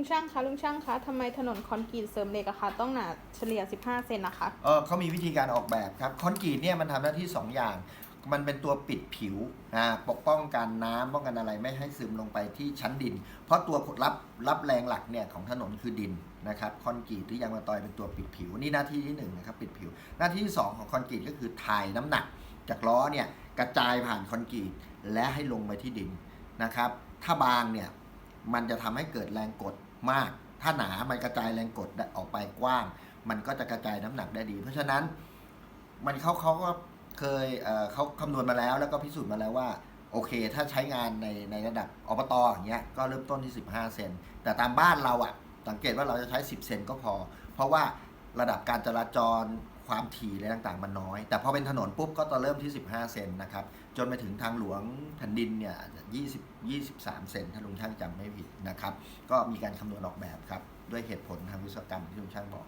ลุงช่างคะลุงช่างคะทำไมถนนคอนกรีตเสริมเหล็กอะคะต้องหนาเฉลี่ย 15 เซนนะคะ เออเขามีวิธีการออกแบบครับ คอนกรีตเนี่ยมันทำหน้าที่ 2 อย่าง มันเป็นตัวปิดผิวอ่าปกป้องกันน้ำป้องกันอะไรไม่ให้ซึมลงไปที่ชั้นดิน เพราะตัวรับรับแรงหลักเนี่ยของถนนคือดินนะครับคอนกรีตหรือยางมะตอยเป็นตัวปิดผิว นี่หน้าที่ที่หนึ่งนะครับปิดผิว หน้าที่ที่สองของคอนกรีตก็คือถ่ายน้ำหนัก จากล้อเนี่ยกระจายผ่านคอนกรีตและให้ลงไปที่ดินนะครับถ้าบางเนี่ยมันจะทำให้เกิดแรงกด มาก ถ้าหนา มันกระจายแรงกดออกไปกว้าง มันก็จะกระจายน้ำหนักได้ดี เพราะฉะนั้นมันเขาเขาก็เคยเเขาคำนวณมาแล้วแล้วก็พิสูจน์มาแล้วว่า โอเค ถ้าใช้งานในในระดับอบตอย่างเงี้ยก็เริ่มต้นที่ 15 เซนแต่ตามบ้านเราอะสังเกตว่าเราจะใช้ 10 เซนก็พอ เพราะว่า ระดับการจราจรความถี่อะไรต่างๆ มันน้อย แต่พอเป็นถนนปุ๊บก็จะเริ่มที่ 15 เซนนะครับ จนไปถึงทางหลวงแผ่นดินเนี่ย20 23 เซนถ้าลุงช่างจำไม่ผิดนะครับ ก็มีการคำนวณออกแบบครับ ด้วยเหตุผลทางวิศวกรรมที่ลุงช่างบอก